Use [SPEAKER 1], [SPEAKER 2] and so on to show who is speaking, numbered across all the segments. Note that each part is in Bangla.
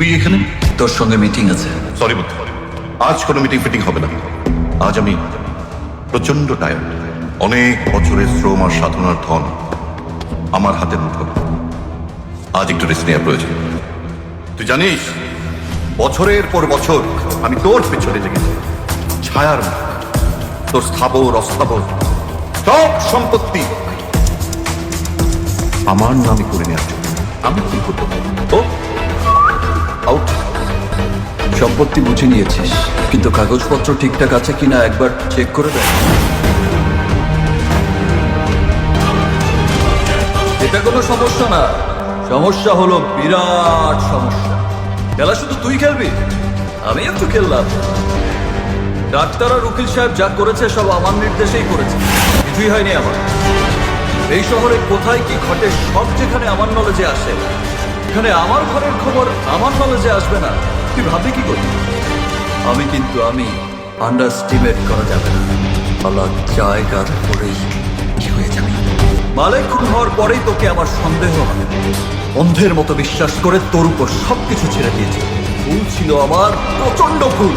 [SPEAKER 1] তুই এখানে?
[SPEAKER 2] তোর সঙ্গে মিটিং আছে।
[SPEAKER 1] সরি আজ কোনো মিটিং ফিটিং হবে না। আজ আমি প্রচণ্ড টায়ার্ড অনেক বছরের শ্রম আর সাধনার ধন আমার হাতের মুঠো আজ একটু রেস্ট নেওয়া প্রয়োজন। তুই জানিস, বছরের পর বছর আমি তোর পেছনে লেগেছি। ছায়ার তোর স্থাবর, অস্থাবর, সব সম্পত্তি আমার নামে করে নেওয়ার জন্য। আমি কি করতে পারি?
[SPEAKER 2] সম্পত্তি বুঝে নিয়েছিস। কিন্তু কাগজপত্র ঠিকঠাক আছে কিনা একবার চেক করে দেখ। এটা কোনো সমস্যা না। সমস্যা হলো বিরাট সমস্যা। খেলা শুধু তুই খেলবি? আমি একটু খেললাম। ডাক্তার আর উকিল সাহেব যা করেছে, সব আমার নির্দেশেই করেছে। কিছুই হয়নি আমার। এই শহরে কোথায় কি ঘটে, সব যেখানে আমার নলেজে আসে, এখানে আমার ঘরের খবর আমার নলেজে আসবে না। তুই ভাববি কি করি আমি কিন্তু আমি আন্ডারস্টিমেট করা যাবে না। আল্লাহ জায়গার পরেই কি হয়ে যাবে? মালে খুন হওয়ার পরেই তোকে আমার সন্দেহ হয় অন্ধের মতো বিশ্বাস করে তোর উপর সবকিছু ছেড়ে দিয়েছি। ভুল ছিল আমার প্রচণ্ড ভুল।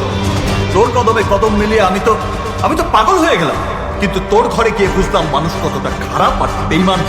[SPEAKER 2] তোর কদমে কদম মিলিয়ে আমি তো আমি তো পাগল হয়ে গেলাম। কিন্তু তোর ঘরে গিয়ে বুঝলাম মানুষ কতটা খারাপ আর বেইমান